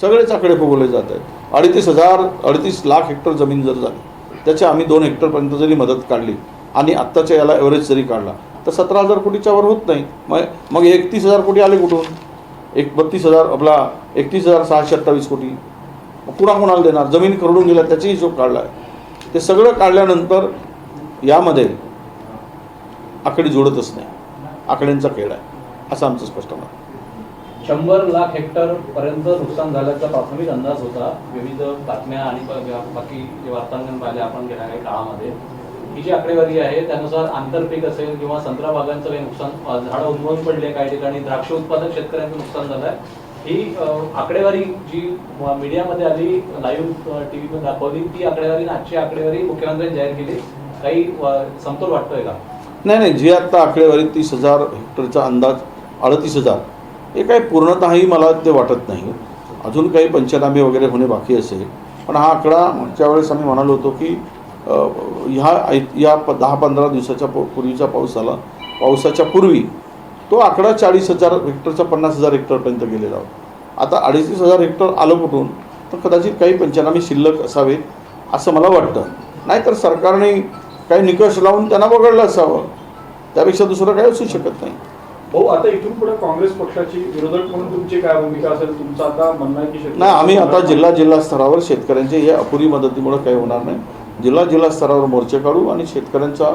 सगळेच आकडे फुगवले जात आहेत. अडतीस हजार अडतीस लाख हेक्टर जमीन जर झाली त्याची आम्ही दोन हेक्टरपर्यंत जरी मदत काढली आणि आत्ताच्या याला एव्हरेज जरी काढला तर सतरा हजार कोटीच्या वर होत नाही मग मग एकतीस हजार कोटी आले कुठून? एक बत्तीस हजार आपला एकतीस हजार सहाशे अठ्ठावीस कोटी. मग पुन्हा कोणाला देणार? जमीन करडून गेल्या त्याचा हिशोब काढला आहे. ते सगळं काढल्यानंतर यामध्ये आकडे जोडतच नाही. आकड्यांचा खेळ आहे असं आमचं स्पष्ट मत आहे. शंभर लाख हेक्टर पर्यंत नुकसान झाल्याचा प्राथमिक अंदाज होता. विविध बातम्या आणि बाकी जे वार्तांकन पाहिले आपण गेल्या काही काळामध्ये. ही जी आकडेवारी आहे त्यानुसार आंतरपीक असेल किंवा संत्रा बागांचं काही नुकसान झाडं उन्मळून पडले काही ठिकाणी द्राक्ष उत्पादक शेतकऱ्यांचं नुकसान झालं आहे ही आकडेवारी जी मीडियामध्ये आली लाईव्ह टीव्हीतून दाखवली ती आकडेवारी आजची आकडेवारी मुख्यमंत्र्यांनी जाहीर केली. काही समतोल वाटतोय का? नाही नाही जी आत्ता आकडेवारी तीस हजार हेक्टरचा अंदाज अडतीस हजार. हे काही पूर्णतःही मला ते वाटत नाही. अजून काही पंचनामे वगैरे होणे बाकी असेल. पण हा आकडा मागच्या वेळेस आम्ही म्हणालो होतो की ह्या ऐ- या प दहा पंधरा दिवसाच्या पू- पूर्वीचा पाऊस आला पावसाच्या पूर्वी तो आकडा चाळीस हजार हेक्टरचा पन्नास हजार हेक्टरपर्यंत गेलेला होता. आता अडीच हजार हेक्टर आलं कुठून? तर कदाचित काही पंचनामे शिल्लक असावेत असं मला वाटतं. नाहीतर सरकारने काही निकष लावून त्यांना वगळलं असावं. त्यापेक्षा दुसरं काही असू शकत नाही. भाऊ आता इथून पुढे काँग्रेस पक्षाची विरोधक म्हणून तुमची काय भूमिका असेल? तुमचं आता म्हणणं आहे की नाही आम्ही आता जिल्हा जिल्हा स्तरावर शेतकऱ्यांचे हे अपुरी मदतीमुळे काही होणार नाही. जिल्हा जिल्हा स्तरावर मोर्चे काढू आणि शेतकऱ्यांचा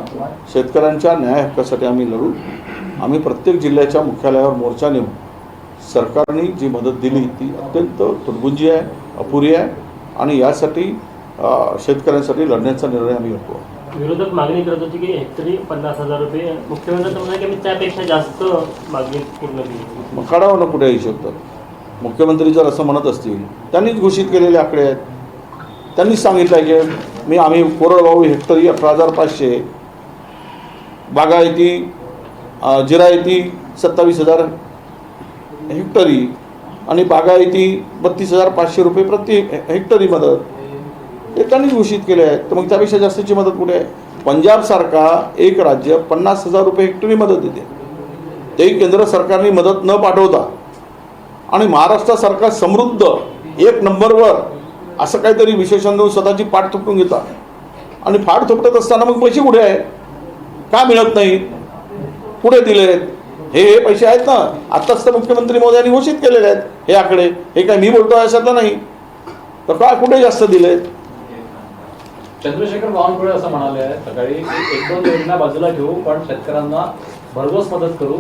शेतकऱ्यांच्या न्याय हक्कासाठी आम्ही लढू. आम्ही प्रत्येक जिल्ह्याच्या मुख्यालयावर मोर्चा नेऊ. सरकारने जी मदत दिली ती अत्यंत तुटपुंजी आहे अपुरी आहे आणि यासाठी शेतकऱ्यांसाठी लढण्याचा निर्णय आम्ही घेतो. विरोधक मागणी करत होती की हेक्टरी पन्नास हजार रुपये. मुख्यमंत्री तर म्हणाले की मी त्यापेक्षा जास्त मागणी पूर्ण केली. मग काढावं ना कुठे हिशोब तर? मुख्यमंत्री जर असं म्हणत असतील त्यांनीच घोषित केलेले आकडे आहेत. त्यांनीच सांगितलं आहे की मी आम्ही कोरडवाहू हेक्टरी अठरा हजार पाचशे बागायती जिरायती सत्तावीस हजार हेक्टरी आणि बागायती बत्तीस हजार पाचशे रुपये प्रति हे- हेक्टरी मदत हे त्यांनीच घोषित केले आहेत तर मग त्यापेक्षा जास्तीची मदत कुठे आहे? पंजाबसारखा एक राज्य पन्नास हजार रुपये हेक्टरी मदत देते. तेही केंद्र सरकारने मदत न पाठवता आणि महाराष्ट्रासारखा समृद्ध एक नंबरवर असं काहीतरी विशेषण देऊन स्वतःची पाठ थोपटून घेतात. आणि फाट थोपटत असताना मग पैसे कुठे आहेत? का मिळत नाहीत? कुठे दिलेत? हे हे पैसे आहेत ना. आत्ताच तर मुख्यमंत्री मोदयांनी घोषित केलेले आहेत. हे आकडे. हे काय मी बोलतो याच्यातलं नाही. तर काय कुठे जास्त दिलेत? चंद्रशेखर बावनकुळे असं म्हणाले आहे. सकाळी एक दोन योजना बाजूला ठेवू पण शेतकऱ्यांना भरघोस मदत करू.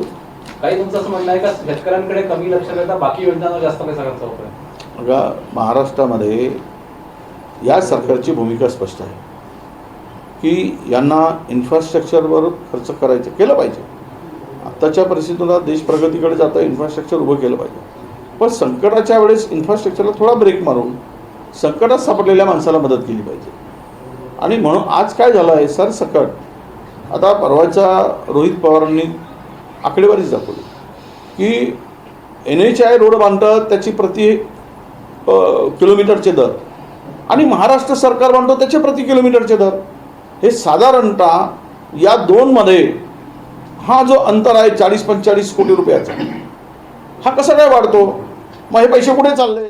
काही तुमचं असं म्हणणं आहे का? शेतकऱ्यांकडे कमी लक्ष देता बाकी योजनांना जास्त पैसा खर्च होतोय? बघा महाराष्ट्रामध्ये या सरकारची भूमिका स्पष्ट आहे. की यांना इन्फ्रास्ट्रक्चरवर खर्च करायचं केलं पाहिजे. आत्ताच्या परिस्थितीला देश प्रगतीकडे जाता इन्फ्रास्ट्रक्चर उभं केलं पाहिजे. पण संकटाच्या वेळेस इन्फ्रास्ट्रक्चरला थोडा ब्रेक मारून संकटात सापडलेल्या माणसाला मदत केली पाहिजे. आणि म्हणून आज काय झालं आहे? सर सकट आता परवाच्या रोहित पवारांनी आकडेवारीच दाखवली. की एन एच आय रोड बांधतात त्याची प्रति किलोमीटरचे दर. आणि महाराष्ट्र सरकार बांधतो त्याचे प्रति किलोमीटरचे दर. हे साधारणतः या दोनमध्ये हा जो अंतर आहे चाळीस पंचेचाळीस कोटी रुपयाचा हा कसा काय वाढतो? मग हे पैसे कुठे चालले?